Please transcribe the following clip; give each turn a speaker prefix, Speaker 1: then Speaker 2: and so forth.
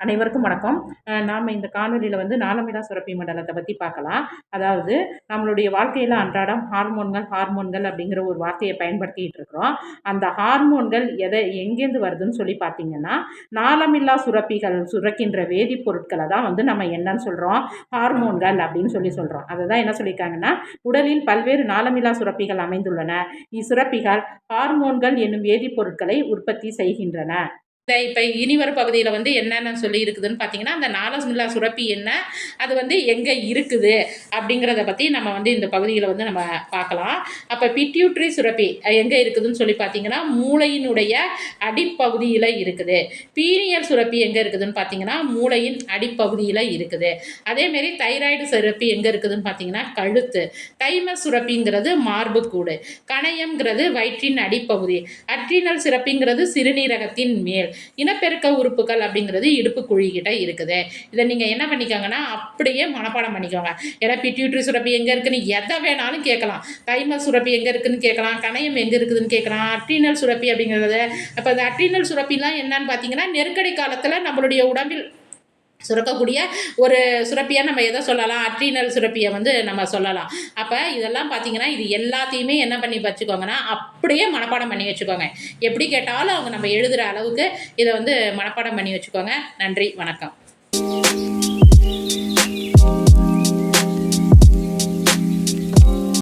Speaker 1: அனைவருக்கும் வணக்கம். நாம் இந்த காணொலியில் வந்து நாலமிடா சுரப்பி மண்டலத்தை பற்றி பார்க்கலாம். அதாவது நம்மளுடைய வாழ்க்கையில் அன்றாடம் ஹார்மோன்கள் ஹார்மோன்கள் அப்படிங்கிற ஒரு வார்த்தையை பயன்படுத்திகிட்டு இருக்கிறோம். அந்த ஹார்மோன்கள் எதை எங்கேருந்து வருதுன்னு சொல்லி பார்த்தீங்கன்னா நாளமில்லா சுரப்பிகள் சுரக்கின்ற வேதிப்பொருட்களை தான் வந்து நம்ம என்னன்னு சொல்கிறோம் ஹார்மோன்கள் அப்படின்னு சொல்லி சொல்கிறோம் அதை தான் என்ன சொல்லியிருக்காங்கன்னா உடலில் பல்வேறு நாளமில்லா சுரப்பிகள் அமைந்துள்ளன. இச்சுரப்பிகள் ஹார்மோன்கள் என்னும் வேதிப்பொருட்களை உற்பத்தி செய்கின்றன. இப்போ இனிவரும் பகுதியில் வந்து என்னென்ன சொல்லி இருக்குதுன்னு பார்த்தீங்கன்னா அந்த நாலஸ்மில்லா சுரப்பி என்ன அது வந்து எங்கே இருக்குது அப்படிங்கிறத பற்றி நம்ம வந்து இந்த பகுதியில் வந்து நம்ம பார்க்கலாம். அப்போ பிட்யூட்ரி சுரப்பி எங்கே இருக்குதுன்னு சொல்லி பார்த்தீங்கன்னா மூளையினுடைய அடிப்பகுதியில் இருக்குது. பீனியல் சுரப்பி எங்கே இருக்குதுன்னு பார்த்தீங்கன்னா மூளையின் அடிப்பகுதியில் இருக்குது. அதேமாரி தைராய்டு சுரப்பி எங்கே இருக்குதுன்னு பார்த்தீங்கன்னா கழுத்து. தைமஸ் சுரப்பிங்கிறது மார்புக்கூடு. கணையம்ங்கிறது வயிற்றின் அடிப்பகுதி. அட்ரினல் சுரப்பிங்கிறது சிறுநீரகத்தின் மேல். இனப்பெருக்க உறுப்புகள் அப்படிங்கிறது இடுப்பு குழிக்கிட்ட இருக்குது. இதை நீங்கள் என்ன பண்ணிக்கோங்கன்னா அப்படியே மனப்பாடம் பண்ணிக்கோங்க. ஏன்னா பிட்யூட்ரி சுரப்பி எங்கே இருக்குன்னு எதை வேணாலும் கேட்கலாம். தைமல் சுரப்பி எங்கே இருக்குன்னு கேட்கலாம். கணையம் எங்கே இருக்குதுன்னு கேட்கலாம். அட்ரினல் சுரப்பி அப்படிங்கிறது. அப்போ அந்த அட்ரினல் சுரப்பிலாம் என்னன்னு பார்த்தீங்கன்னா நெருக்கடி காலத்தில் நம்மளுடைய உடம்பில் சுரக்கக்கூடிய ஒரு சுரப்பியாக நம்ம எதை சொல்லலாம்? அட்ரீனல் சுரப்பியை வந்து நம்ம சொல்லலாம். அப்போ இதெல்லாம் பார்த்தீங்கன்னா இது எல்லாத்தையுமே என்ன பண்ணி வச்சுக்கோங்கன்னா அப்படியே மனப்பாடம் பண்ணி வச்சுக்கோங்க. எப்படி கேட்டாலும் அவங்க நம்ம எழுதுகிற அளவுக்கு இதை வந்து மனப்பாடம் பண்ணி வச்சுக்கோங்க. நன்றி வணக்கம்.